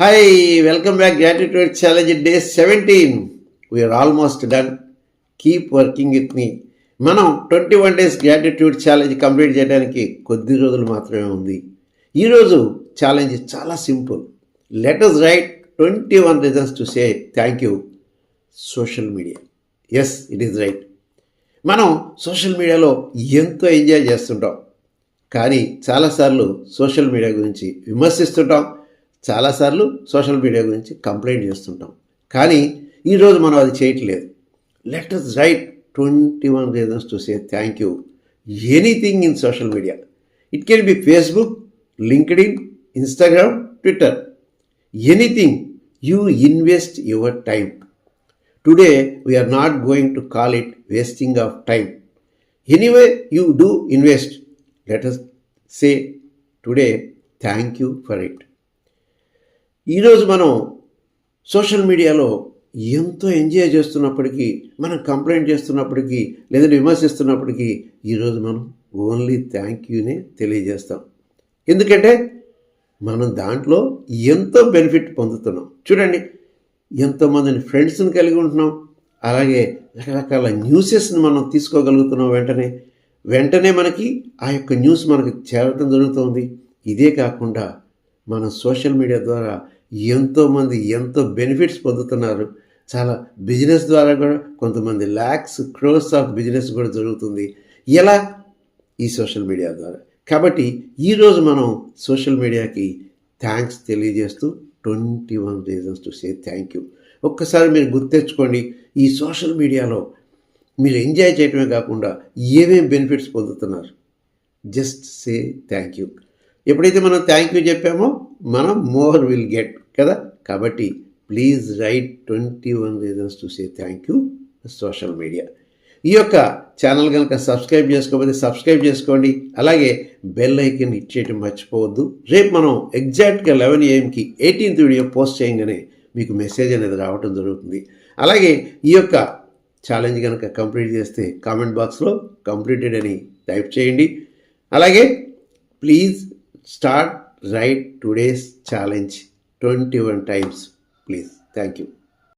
Hi, welcome back. Gratitude Challenge Day 17. We are almost done. Keep working మీ మనం twenty one days gratitude challenge complete చేయడానికి కొద్ది రోజులు మాత్రమే ఉంది. ఈరోజు ఛాలెంజ్ చాలా simple let write twenty one reasons to say thank you social media yes it is right మనం సోషల్ మీడియాలో ఎంతో ఎంజాయ్ చేస్తుంటాం. కానీ చాలాసార్లు సోషల్ మీడియా గురించి విమర్శిస్తుంటాం. చాలాసార్లు సోషల్ మీడియా గురించి కంప్లైంట్ చేస్తుంటాం. కానీ ఈరోజు మనం అది చేయట్లేదు. Let us write twenty one reasons to say thank you anything in social media it can be Facebook LinkedIn Instagram Twitter anything you invest your time today we're not going to call it wasting of time anyway you do invest let us say today thank you for it ఈరోజు మనం social మీడియాలో ఎంతో enjoy చేస్తున్నప్పటికీ మనం complaint చేస్తున్నప్పటికీ లేదా విమర్శిస్తున్నప్పటికీ ఈరోజు మనం ఓన్లీ థ్యాంక్ యూనే తెలియజేస్తాం. ఎందుకంటే మనం దాంట్లో ఎంతో బెనిఫిట్ పొందుతున్నాం. చూడండి ఎంతోమందిని ఫ్రెండ్స్ని కలిగి ఉంటున్నాం. అలాగే రకరకాల న్యూసెస్ని మనం తీసుకోగలుగుతున్నాం వెంటనే. వెంటనే మనకి ఆ యొక్క న్యూస్ మనకి చేరటం జరుగుతుంది. ఇదే కాకుండా మన సోషల్ మీడియా ద్వారా ఎంతోమంది ఎంతో బెనిఫిట్స్ పొందుతున్నారు. చాలా బిజినెస్ ద్వారా కూడా కొంతమంది ల్యాక్స్ క్రోర్స్ ఆఫ్ బిజినెస్ కూడా జరుగుతుంది. ఎలా? ఈ సోషల్ మీడియా ద్వారా. కాబట్టి ఈరోజు మనం సోషల్ మీడియాకి థ్యాంక్స్ తెలియజేస్తూ twenty one reasons to say thank you. ఒక్కసారి మీరు గుర్తెచ్చుకోండి ఈ సోషల్ మీడియాలో మీరు ఎంజాయ్ చేయటమే కాకుండా ఏమేం బెనిఫిట్స్ పొందుతున్నారు? Just say thank you. ఎప్పుడైతే మనం థ్యాంక్ యూ చెప్పామో మనం మోర్ విల్ గెట్ కదా? కాబట్టి please write twenty one reasons to say thank you social media. ఈ యొక్క ఛానల్ కనుక సబ్స్క్రైబ్ చేసుకోకపోతే సబ్స్క్రైబ్ చేసుకోండి. అలాగే బెల్ ఐకన్ హిట్ చేయడం మర్చిపోవద్దు. రేపు మనం ఎగ్జాక్ట్గా లెవెన్ ఏఎంకి ఎయిటీన్త్ వీడియో పోస్ట్ చేయగానే మీకు మెసేజ్ అనేది రావడం జరుగుతుంది. అలాగే ఈ యొక్క ఛాలెంజ్ కనుక కంప్లీట్ చేస్తే కామెంట్ బాక్స్లో కంప్లీటెడ్ అని టైప్ చేయండి. అలాగే please start write today's challenge 21 times, please. Thank you.